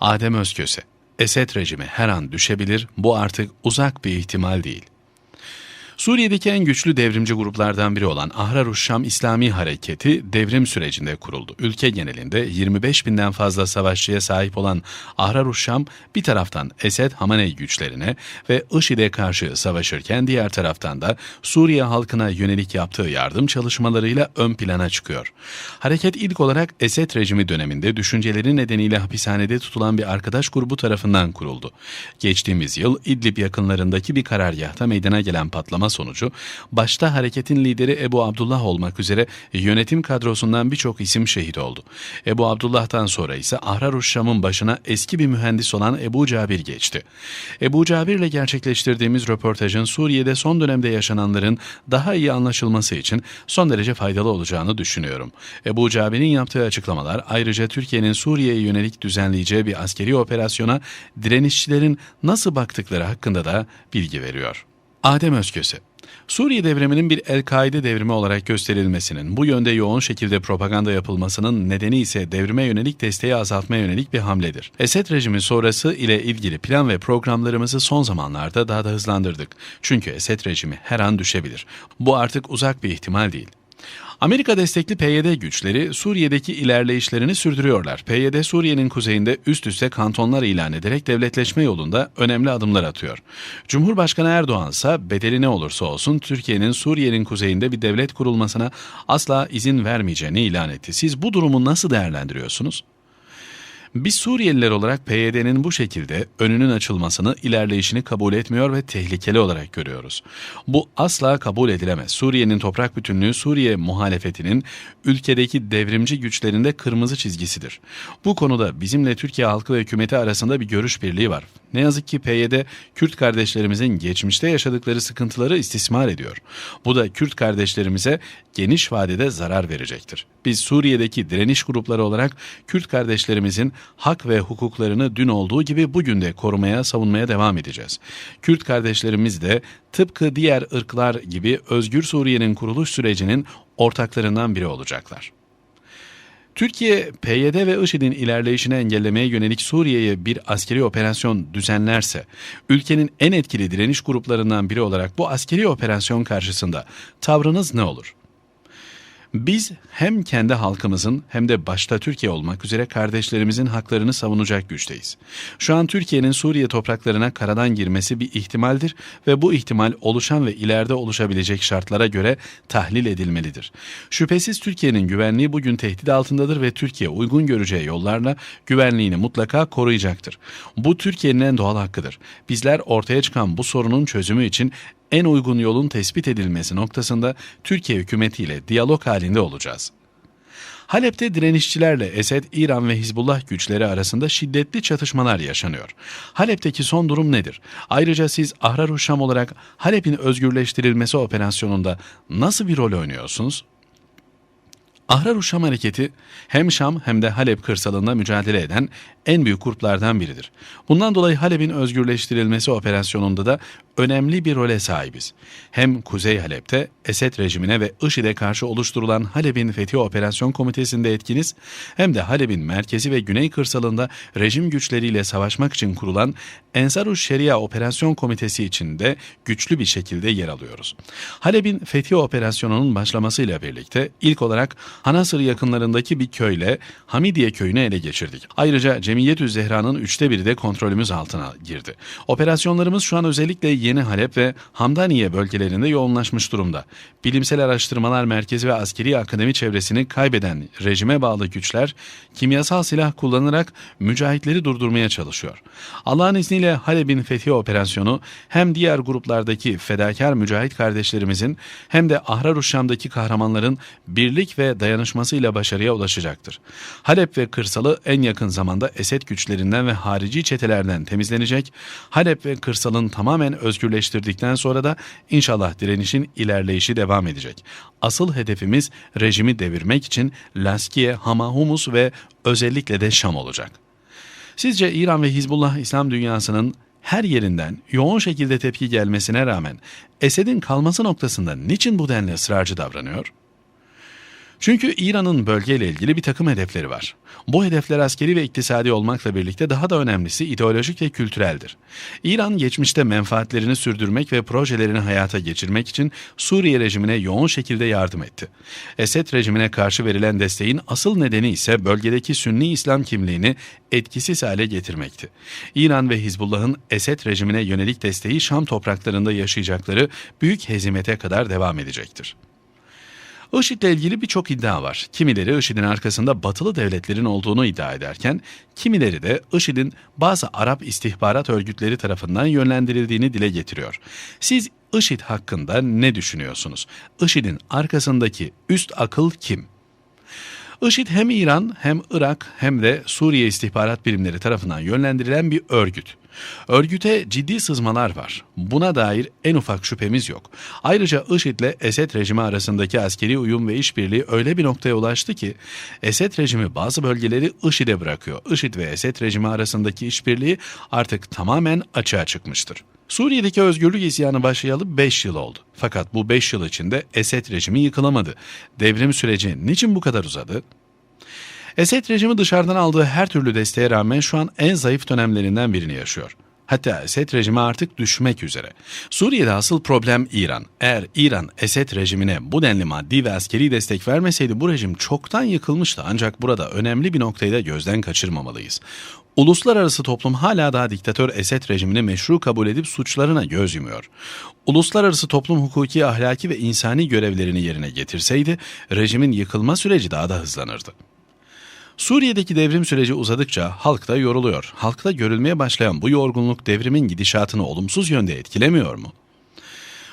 Adem Özköse, Esed rejimi her an düşebilir, bu artık uzak bir ihtimal değil. Suriye'deki en güçlü devrimci gruplardan biri olan Ahrar Şam İslami Hareketi devrim sürecinde kuruldu. Ülke genelinde 25 binden fazla savaşçıya sahip olan Ahrar Şam bir taraftan Esed Hamaney güçlerine ve IŞİD'e karşı savaşırken diğer taraftan da Suriye halkına yönelik yaptığı yardım çalışmalarıyla ön plana çıkıyor. Hareket ilk olarak Esed rejimi döneminde düşünceleri nedeniyle hapishanede tutulan bir arkadaş grubu tarafından kuruldu. Geçtiğimiz yıl İdlib yakınlarındaki bir karargahta meydana gelen patlama sonucu başta hareketin lideri Ebu Abdullah olmak üzere yönetim kadrosundan birçok isim şehit oldu. Ebu Abdullah'tan sonra ise Ahrar Şam'ın başına eski bir mühendis olan Ebu Cabir geçti. Ebu Cabir ile gerçekleştirdiğimiz röportajın Suriye'de son dönemde yaşananların daha iyi anlaşılması için son derece faydalı olacağını düşünüyorum. Ebu Cabir'in yaptığı açıklamalar ayrıca Türkiye'nin Suriye'ye yönelik düzenleyeceği bir askeri operasyona direnişçilerin nasıl baktıkları hakkında da bilgi veriyor. Adem Özköse Suriye devriminin bir El-Kaide devrimi olarak gösterilmesinin, bu yönde yoğun şekilde propaganda yapılmasının nedeni ise devrime yönelik desteği azaltmaya yönelik bir hamledir. Esed rejimi sonrası ile ilgili plan ve programlarımızı son zamanlarda daha da hızlandırdık. Çünkü Esed rejimi her an düşebilir. Bu artık uzak bir ihtimal değil. Amerika destekli PYD güçleri Suriye'deki ilerleyişlerini sürdürüyorlar. PYD Suriye'nin kuzeyinde üst üste kantonlar ilan ederek devletleşme yolunda önemli adımlar atıyor. Cumhurbaşkanı Erdoğan ise bedeli ne olursa olsun Türkiye'nin Suriye'nin kuzeyinde bir devlet kurulmasına asla izin vermeyeceğini ilan etti. Siz bu durumu nasıl değerlendiriyorsunuz? Biz Suriyeliler olarak PYD'nin bu şekilde önünün açılmasını, ilerleyişini kabul etmiyor ve tehlikeli olarak görüyoruz. Bu asla kabul edilemez. Suriye'nin toprak bütünlüğü Suriye muhalefetinin ülkedeki devrimci güçlerinde kırmızı çizgisidir. Bu konuda bizimle Türkiye halkı ve hükümeti arasında bir görüş birliği var. Ne yazık ki PYD Kürt kardeşlerimizin geçmişte yaşadıkları sıkıntıları istismar ediyor. Bu da Kürt kardeşlerimize geniş vadede zarar verecektir. Biz Suriye'deki direniş grupları olarak Kürt kardeşlerimizin hak ve hukuklarını dün olduğu gibi bugün de korumaya, savunmaya devam edeceğiz. Kürt kardeşlerimiz de tıpkı diğer ırklar gibi Özgür Suriye'nin kuruluş sürecinin ortaklarından biri olacaklar. Türkiye, PYD ve IŞİD'in ilerleyişini engellemeye yönelik Suriye'ye bir askeri operasyon düzenlerse, ülkenin en etkili direniş gruplarından biri olarak bu askeri operasyon karşısında tavrınız ne olur? Biz hem kendi halkımızın hem de başta Türkiye olmak üzere kardeşlerimizin haklarını savunacak güçteyiz. Şu an Türkiye'nin Suriye topraklarına karadan girmesi bir ihtimaldir ve bu ihtimal oluşan ve ileride oluşabilecek şartlara göre tahlil edilmelidir. Şüphesiz Türkiye'nin güvenliği bugün tehdit altındadır ve Türkiye uygun göreceği yollarla güvenliğini mutlaka koruyacaktır. Bu Türkiye'nin en doğal hakkıdır. Bizler ortaya çıkan bu sorunun çözümü için en uygun yolun tespit edilmesi noktasında Türkiye hükümetiyle diyalog halinde olacağız. Halep'te direnişçilerle Esed, İran ve Hizbullah güçleri arasında şiddetli çatışmalar yaşanıyor. Halep'teki son durum nedir? Ayrıca siz Ahrar Şam olarak Halep'in özgürleştirilmesi operasyonunda nasıl bir rol oynuyorsunuz? Ahrar Şam hareketi hem Şam hem de Halep kırsalında mücadele eden en büyük gruplardan biridir. Bundan dolayı Halep'in özgürleştirilmesi operasyonunda da önemli bir role sahibiz. Hem Kuzey Halep'te Esed rejimine ve IŞİD'e karşı oluşturulan Halep'in Fethi Operasyon Komitesi'nde etkiniz, hem de Halep'in merkezi ve güney kırsalında rejim güçleriyle savaşmak için kurulan Ensar-ı Şeria Operasyon Komitesi içinde güçlü bir şekilde yer alıyoruz. Halep'in Fethi Operasyonu'nun başlamasıyla birlikte ilk olarak Hanasır yakınlarındaki bir köyle Hamidiye köyünü ele geçirdik. Ayrıca Cemiyetü Zehra'nın üçte biri de kontrolümüz altına girdi. Operasyonlarımız şu an özellikle Yeni Halep ve Hamdaniye bölgelerinde yoğunlaşmış durumda. Bilimsel Araştırmalar Merkezi ve Askeri Akademi çevresini kaybeden rejime bağlı güçler kimyasal silah kullanarak mücahitleri durdurmaya çalışıyor. Allah'ın izniyle Halep'in fethi operasyonu hem diğer gruplardaki fedakar mücahit kardeşlerimizin hem de Ahrar Şam'daki kahramanların birlik ve dayanışmasıyla başarıya ulaşacaktır. Halep ve kırsalı en yakın zamanda Esed güçlerinden ve harici çetelerden temizlenecek. Halep ve kırsalın tamamen özgürleştirdikten sonra da inşallah direnişin ilerleyişi devam edecek. Asıl hedefimiz rejimi devirmek için Laskiye, Hama, Humus ve özellikle de Şam olacak. Sizce İran ve Hizbullah İslam dünyasının her yerinden yoğun şekilde tepki gelmesine rağmen Esed'in kalması noktasında niçin bu denli ısrarcı davranıyor? Çünkü İran'ın bölgeyle ilgili bir takım hedefleri var. Bu hedefler askeri ve iktisadi olmakla birlikte daha da önemlisi ideolojik ve kültüreldir. İran geçmişte menfaatlerini sürdürmek ve projelerini hayata geçirmek için Suriye rejimine yoğun şekilde yardım etti. Esed rejimine karşı verilen desteğin asıl nedeni ise bölgedeki Sünni İslam kimliğini etkisiz hale getirmekti. İran ve Hizbullah'ın Esed rejimine yönelik desteği Şam topraklarında yaşayacakları büyük hezimete kadar devam edecektir. IŞİD'le ilgili birçok iddia var. Kimileri IŞİD'in arkasında batılı devletlerin olduğunu iddia ederken, kimileri de IŞİD'in bazı Arap istihbarat örgütleri tarafından yönlendirildiğini dile getiriyor. Siz IŞİD hakkında ne düşünüyorsunuz? IŞİD'in arkasındaki üst akıl kim? IŞİD hem İran hem Irak hem de Suriye istihbarat birimleri tarafından yönlendirilen bir örgüt. Örgüte ciddi sızmalar var. Buna dair en ufak şüphemiz yok. Ayrıca IŞİD ile Esed rejimi arasındaki askeri uyum ve işbirliği öyle bir noktaya ulaştı ki Esed rejimi bazı bölgeleri IŞİD'e bırakıyor. IŞİD ve Esed rejimi arasındaki işbirliği artık tamamen açığa çıkmıştır. Suriye'deki özgürlük isyanı başlayalı 5 yıl oldu. Fakat bu 5 yıl içinde Esed rejimi yıkılamadı. Devrim süreci niçin bu kadar uzadı? Esed rejimi dışarıdan aldığı her türlü desteğe rağmen şu an en zayıf dönemlerinden birini yaşıyor. Hatta Esed rejimi artık düşmek üzere. Suriye'de asıl problem İran. Eğer İran Esed rejimine bu denli maddi ve askeri destek vermeseydi bu rejim çoktan yıkılmıştı. Ancak burada önemli bir noktayı da gözden kaçırmamalıyız. Uluslararası toplum hala daha diktatör Esed rejimini meşru kabul edip suçlarına göz yumuyor. Uluslararası toplum hukuki, ahlaki ve insani görevlerini yerine getirseydi rejimin yıkılma süreci daha da hızlanırdı. Suriye'deki devrim süreci uzadıkça halk da yoruluyor. Halkta görülmeye başlayan bu yorgunluk devrimin gidişatını olumsuz yönde etkilemiyor mu?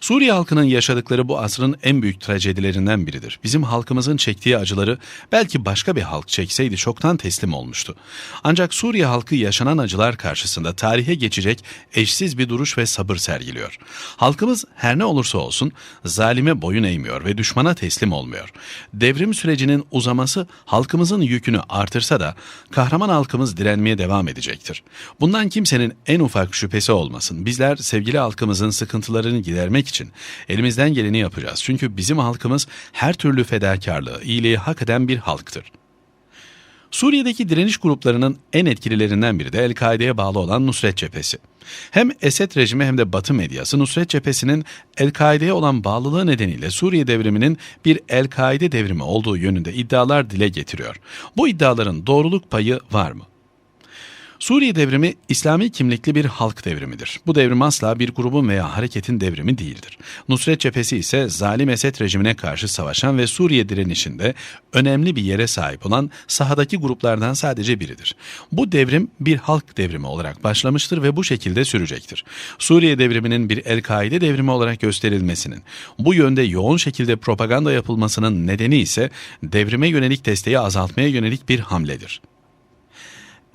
Suriye halkının yaşadıkları bu asrın en büyük trajedilerinden biridir. Bizim halkımızın çektiği acıları belki başka bir halk çekseydi çoktan teslim olmuştu. Ancak Suriye halkı yaşanan acılar karşısında tarihe geçecek eşsiz bir duruş ve sabır sergiliyor. Halkımız her ne olursa olsun zalime boyun eğmiyor ve düşmana teslim olmuyor. Devrim sürecinin uzaması halkımızın yükünü artırsa da kahraman halkımız direnmeye devam edecektir. Bundan kimsenin en ufak şüphesi olmasın. Bizler sevgili halkımızın sıkıntılarını gidermek için elimizden geleni yapacağız. Çünkü bizim halkımız her türlü fedakarlığı, iyiliği hak eden bir halktır. Suriye'deki direniş gruplarının en etkililerinden biri de El-Kaide'ye bağlı olan Nusret Cephesi. Hem Esed rejimi hem de Batı medyası Nusret Cephesi'nin El-Kaide'ye olan bağlılığı nedeniyle Suriye devriminin bir El-Kaide devrimi olduğu yönünde iddialar dile getiriyor. Bu iddiaların doğruluk payı var mı? Suriye devrimi İslami kimlikli bir halk devrimidir. Bu devrim asla bir grubun veya hareketin devrimi değildir. Nusret cephesi ise zalim Esed rejimine karşı savaşan ve Suriye direnişinde önemli bir yere sahip olan sahadaki gruplardan sadece biridir. Bu devrim bir halk devrimi olarak başlamıştır ve bu şekilde sürecektir. Suriye devriminin bir El-Kaide devrimi olarak gösterilmesinin, bu yönde yoğun şekilde propaganda yapılmasının nedeni ise devrime yönelik desteği azaltmaya yönelik bir hamledir.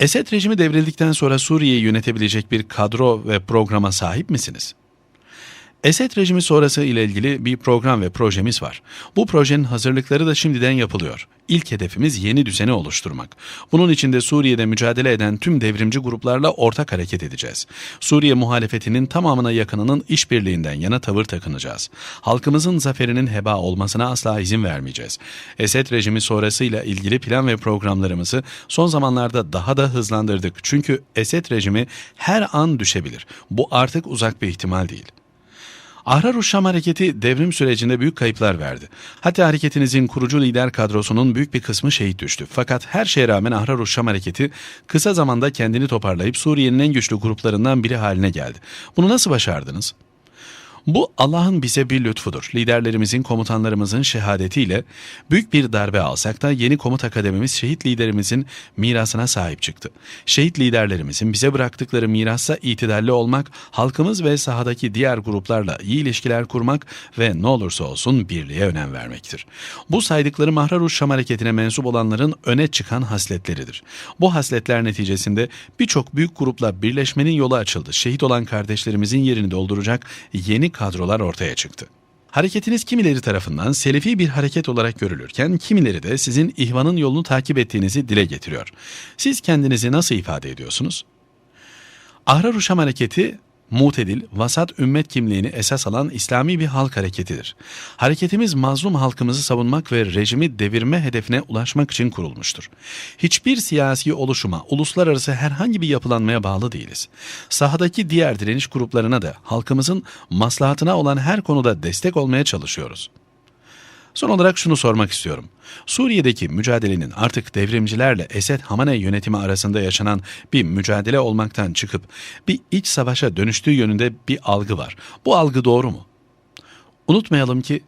Esed rejimi devrildikten sonra Suriye'yi yönetebilecek bir kadro ve programa sahip misiniz? Esed rejimi sonrası ile ilgili bir program ve projemiz var. Bu projenin hazırlıkları da şimdiden yapılıyor. İlk hedefimiz yeni düzeni oluşturmak. Bunun için de Suriye'de mücadele eden tüm devrimci gruplarla ortak hareket edeceğiz. Suriye muhalefetinin tamamına yakınının işbirliğinden yana tavır takınacağız. Halkımızın zaferinin heba olmasına asla izin vermeyeceğiz. Esed rejimi sonrasıyla ilgili plan ve programlarımızı son zamanlarda daha da hızlandırdık. Çünkü Esed rejimi her an düşebilir. Bu artık uzak bir ihtimal değil. Ahrar Şam hareketi devrim sürecinde büyük kayıplar verdi. Hatta hareketinizin kurucu lider kadrosunun büyük bir kısmı şehit düştü. Fakat her şeye rağmen Ahrar Şam hareketi kısa zamanda kendini toparlayıp Suriye'nin en güçlü gruplarından biri haline geldi. Bunu nasıl başardınız? Bu Allah'ın bize bir lütfudur. Liderlerimizin, komutanlarımızın şehadetiyle büyük bir darbe alsak da yeni komut akademimiz şehit liderimizin mirasına sahip çıktı. Şehit liderlerimizin bize bıraktıkları mirassa itidalli olmak, halkımız ve sahadaki diğer gruplarla iyi ilişkiler kurmak ve ne olursa olsun birliğe önem vermektir. Bu saydıkları Mahrar Şam hareketine mensup olanların öne çıkan hasletleridir. Bu hasletler neticesinde birçok büyük grupla birleşmenin yolu açıldı. Şehit olan kardeşlerimizin yerini dolduracak yeni kadrolar ortaya çıktı. Hareketiniz kimileri tarafından selefi bir hareket olarak görülürken kimileri de sizin ihvanın yolunu takip ettiğinizi dile getiriyor. Siz kendinizi nasıl ifade ediyorsunuz? Ahrar Uşam hareketi mutedil, vasat ümmet kimliğini esas alan İslami bir halk hareketidir. Hareketimiz mazlum halkımızı savunmak ve rejimi devirme hedefine ulaşmak için kurulmuştur. Hiçbir siyasi oluşuma, uluslararası herhangi bir yapılanmaya bağlı değiliz. Sahadaki diğer direniş gruplarına da halkımızın maslahatına olan her konuda destek olmaya çalışıyoruz. Son olarak şunu sormak istiyorum. Suriye'deki mücadelenin artık devrimcilerle Esed Hamaney yönetimi arasında yaşanan bir mücadele olmaktan çıkıp bir iç savaşa dönüştüğü yönünde bir algı var. Bu algı doğru mu? Unutmayalım ki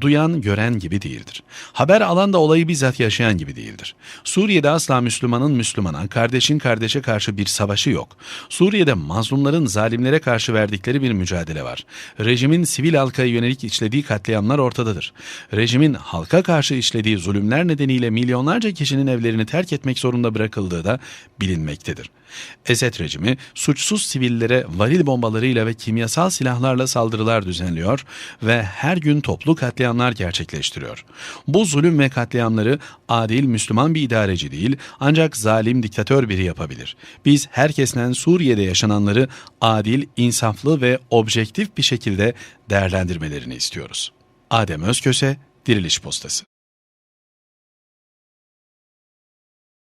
duyan gören gibi değildir. Haber alan da olayı bizzat yaşayan gibi değildir. Suriye'de asla Müslümanın Müslümana, kardeşin kardeşe karşı bir savaşı yok. Suriye'de mazlumların zalimlere karşı verdikleri bir mücadele var. Rejimin sivil halka yönelik işlediği katliamlar ortadadır. Rejimin halka karşı işlediği zulümler nedeniyle milyonlarca kişinin evlerini terk etmek zorunda bırakıldığı da bilinmektedir. Esed rejimi suçsuz sivillere varil bombalarıyla ve kimyasal silahlarla saldırılar düzenliyor ve her gün toplu katliamlar gerçekleştiriyor. Bu zulüm ve katliamları adil Müslüman bir idareci değil ancak zalim diktatör biri yapabilir. Biz herkesten Suriye'de yaşananları adil, insaflı ve objektif bir şekilde değerlendirmelerini istiyoruz. Adem Özköse, Diriliş Postası